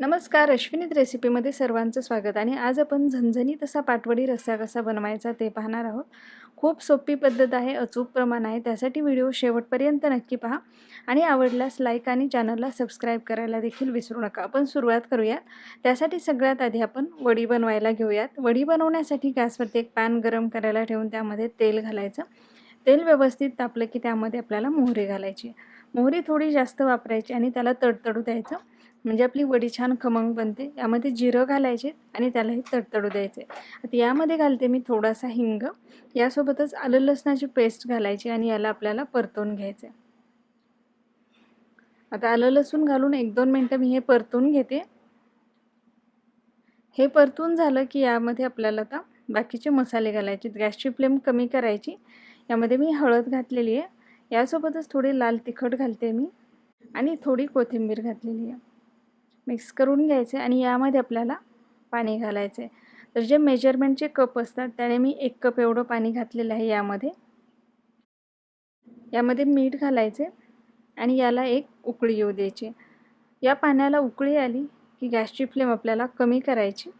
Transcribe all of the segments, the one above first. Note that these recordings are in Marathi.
नमस्कार अश्विनीत रेसिपीमध्ये सर्वांचं स्वागत. आणि आज आपण झणझणीत असा पाटवडी रस्सा कसा बनवायचा ते पाहणार आहोत. खूप सोपी पद्धत आहे अचूक प्रमाण आहे. त्यासाठी व्हिडिओ शेवटपर्यंत नक्की पहा. आणि आवडल्यास लाईक आणि चॅनलला सबस्क्राईब करायला देखील विसरू नका. आपण सुरुवात करूयात. त्यासाठी सगळ्यात आधी आपण वडी बनवायला घेऊयात. वडी बनवण्यासाठी गॅसवरती एक पॅन गरम करायला ठेवून त्यामध्ये तेल घालायचं. तेल व्यवस्थित तापलं की त्यामध्ये आपल्याला मोहरी घालायची. मोहरी थोडी जास्त वापरायची आणि त्याला तडतडू द्यायचं. म्हणजे आपली वडी छान खमंग बनते. यामध्ये जिरं घालायचे आणि त्यालाही तडतडू द्यायचे. आता यामध्ये घालते मी थोडासा हिंग. यासोबतच आलं लसणाची पेस्ट घालायची आणि याला आपल्याला परतवून घ्यायचं आता आलं लसूण घालून एक दोन मिनटं मी हे परतून घेते. हे परतून झालं की यामध्ये आपल्याला आता बाकीचे मसाले घालायचे. गॅसची फ्लेम कमी करायची. यामध्ये मी हळद घातलेली आहे. यासोबतच थोडी लाल तिखट घालते मी. आणि थोडी कोथिंबीर घातलेली आहे. मिक्स करून घ्यायचे आणि यामध्ये आपल्याला पाणी घालायचं. आहे तर जे मेजरमेंटचे कप असतात त्याने मी एक कप एवढं पाणी घातलेलं आहे यामध्ये. यामध्ये मीठ घालायचे आणि याला एक उकळी येऊ द्यायची. या पाण्याला उकळी आली की गॅसची फ्लेम आपल्याला कमी करायची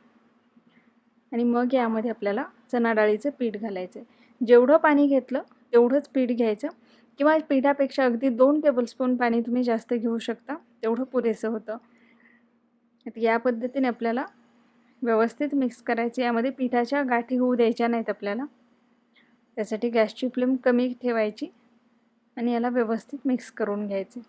आणि मग यामध्ये आपल्याला चणा डाळीचं पीठ घालायचं. जेवढं पाणी घेतलं तेवढंच पीठ घ्यायचं किंवा पिठापेक्षा अगदी दोन टेबलस्पून पाणी तुम्ही जास्त घेऊ शकता तेवढं पुरेसं होतं. या पद्धतीने आपल्याला व्यवस्थित मिक्स करायचे. यामध्ये पिठाच्या गाठी होऊ द्यायच्या नाहीत आपल्याला. त्यासाठी गॅसची फ्लेम कमी ठेवायची आणि याला व्यवस्थित मिक्स करून घ्यायचे.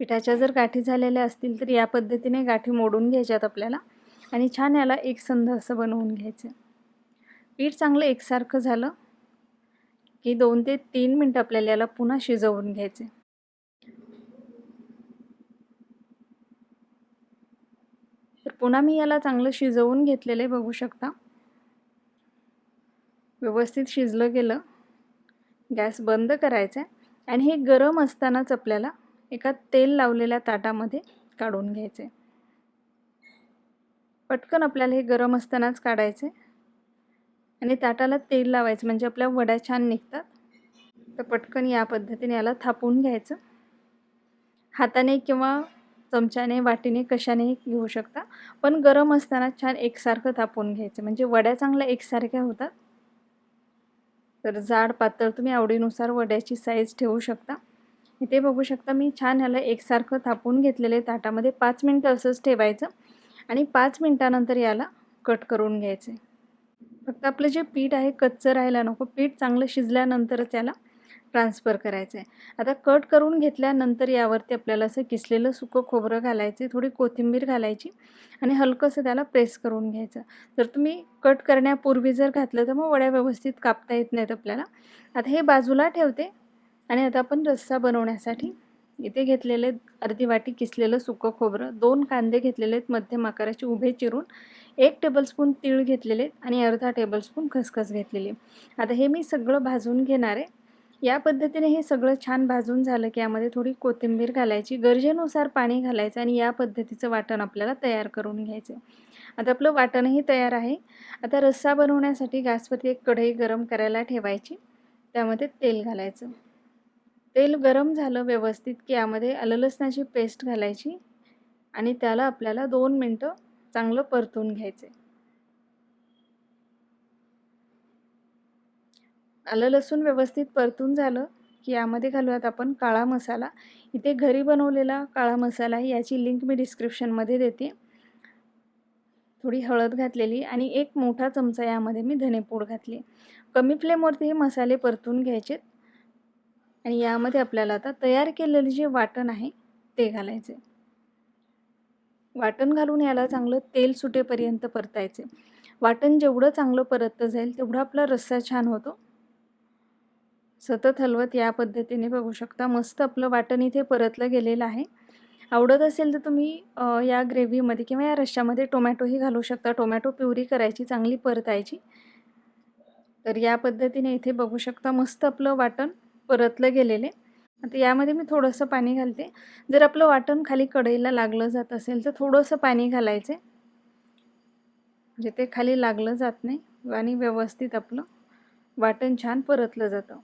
पिठाच्या जर गाठी झालेल्या असतील तर या पद्धतीने गाठी मोडून घ्यायच्यात आपल्याला आणि छान याला एकसंध असं बनवून घ्यायचं. पीठ चांगलं एकसारखं झालं हे दोन ते तीन मिनटं आपल्याला याला पुन्हा शिजवून घ्यायचे. तर पुन्हा मी याला चांगलं शिजवून घेतलेलं आहे बघू शकता. व्यवस्थित शिजलं गेलं. गॅस बंद करायचा आहे. आणि हे गरम असतानाच आपल्याला एका तेल लावलेल्या ताटामध्ये काढून घ्यायचे. पटकन आपल्याला हे गरम असतानाच काढायचे. आणि ताटाला तेल लावायचं म्हणजे आपल्या वड्या छान निघतात. तर पटकन या पद्धतीने याला थापून घ्यायचं. हाताने किंवा चमच्याने वाटीने कशाने घेऊ शकता. पण गरम असताना छान एकसारखं थापून घ्यायचं. म्हणजे वड्या चांगल्या एकसारख्या होतात. तर जाड पातळ तुम्ही आवडीनुसार वड्याची साईज ठेवू शकता. इथे बघू शकता मी छान ह्याला एकसारखं थापून घेतलेले ताटामध्ये पाच मिनटं असंच ठेवायचं. आणि पाच मिनटानंतर याला कट करून घ्यायचे. फक्त आपलं जे पीठ आहे कच्चं राहायला नको. पीठ चांगलं शिजल्यानंतरच याला ट्रान्सफर करायचं आहे आता कट करून घेतल्यानंतर यावरती आपल्याला असं किसलेलं सुकं खोबरं घालायचे थोडी कोथिंबीर घालायची आणि हलकंसं त्याला प्रेस करून घ्यायचं. जर तुम्ही कट करण्यापूर्वी जर घातलं तर मग वड्या व्यवस्थित कापता येत नाहीत आपल्याला. आता हे बाजूला ठेवते आणि आता आपण रस्सा बनवण्यासाठी इथे घेतलेले अर्धी वाटी किसलेलं सुकं खोबरं दोन कांदे घेतलेले आहेत मध्यम आकाराचे उभे चिरून एक टेबलस्पून तीळ घेतलेले आणि अर्धा टेबलस्पून खसखस घेतलेली आता हे मी सगळं भाजून घेणार आहे. या पद्धतीने हे सगळं छान भाजून झालं की यामध्ये थोडी कोथिंबीर घालायची गरजेनुसार पाणी घालायचं आणि या पद्धतीचं वाटण आपल्याला तयार करून घ्यायचं आता आपलं वाटणही तयार आहे. आता रस्सा बनवण्यासाठी गॅसवरती एक कढई गरम करायला ठेवायची. त्यामध्ये तेल घालायचं. तेल गरम झालं व्यवस्थित की यामध्ये आलं लसणाची पेस्ट घालायची आणि त्याला आपल्याला दोन मिनटं चांगलं परतून घ्यायचे. आलं लसूण व्यवस्थित परतून झालं की यामध्ये घालूयात आपण काळा मसाला. इथे घरी बनवलेला काळा मसाला आहे याची लिंक मी डिस्क्रिप्शनमध्ये देते. थोडी हळद घातलेली आणि एक मोठा चमचा यामध्ये मी धनेपूड घातली. कमी फ्लेमवरती हे मसाले परतून घ्यायचेत. आणि यामध्ये आपल्याला आता तयार केलेलं जे वाटण आहे ते घालायचे वाटण घालून याला चांगलं तेल सुटेपर्यंत परतायचे वाटण जेवढं चांगलं परततं जाईल तेवढा आपला रस्सा छान होतो. सतत हलवत या पद्धतीने बघू शकता. मस्त आपलं वाटण इथे परतलं गेलेलं आहे. आवडत असेल तर तुम्ही या ग्रेव्हीमध्ये किंवा या रश्श्यामध्ये टोमॅटोही घालू शकता. टोमॅटो प्युरी करायची चांगली परतायची. तर या पद्धतीने इथे बघू शकता मस्त आपलं वाटण परतलं गेलेले. आता यामध्ये मी थोडंसं पाणी घालते. जर आपलं वाटण खाली कढईला लागलं जात असेल तर थोडंसं पाणी घालायचे. म्हणजे ते खाली लागलं जात नाही आणि व्यवस्थित आपलं वाटण छान परतलं जातं.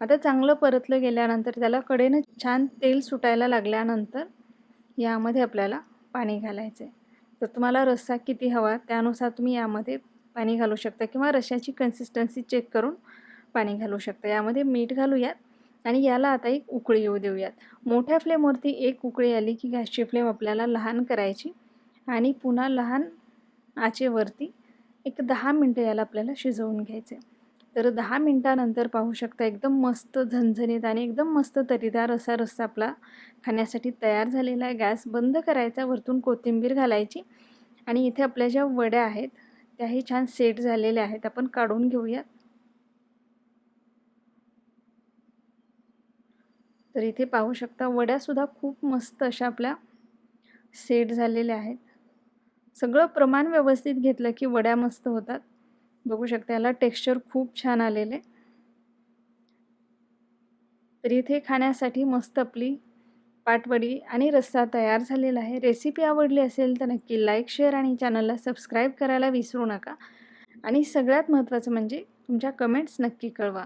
आता चांगलं परतलं गेल्यानंतर त्याला कडेनं छान तेल सुटायला लागल्यानंतर यामध्ये आपल्याला पाणी घालायचं. आहे तर तुम्हाला रस्सा किती हवा त्यानुसार तुम्ही यामध्ये पाणी घालू शकता किंवा रश्याची कन्सिस्टन्सी चेक करून पाणी घालू शकता. यामध्ये मीठ घालूयात आणि याला आता एक उकळी येऊ देऊयात. मोठ्या फ्लेमवरती एक उकळी आली की गॅसची फ्लेम आपल्याला लहान करायची आणि पुन्हा लहान आचेवरती एक दहा मिनटं याला आपल्याला शिजवून घ्यायचे तर दहा मिनटानंतर पाहू शकता एकदम मस्त झणझणीत आणि एकदम मस्त तरीदार असा रस्सा आपला खाण्यासाठी तयार झालेला आहे. गॅस बंद करायचा वरतून कोथिंबीर घालायची आणि इथे आपल्या ज्या वड्या आहेत त्याही छान सेट झालेल्या आहेत. आपण काढून घेऊयात. तर इथे पाहू शकता वड्यासुद्धा खूप मस्त अशा आपल्या सेट झालेल्या आहेत. सगळं प्रमाण व्यवस्थित घेतलं की वड्या मस्त होतात. बघू शकता याला टेक्स्चर खूप छान आलेले. तर इथे खाण्यासाठी मस्त आपली पाटवडी आणि रस्सा तयार झालेला आहे. रेसिपी आवडली असेल तर नक्की लाईक शेअर आणि चॅनलला सबस्क्राईब करायला विसरू नका. आणि सगळ्यात महत्त्वाचं म्हणजे तुमच्या कमेंट्स नक्की कळवा.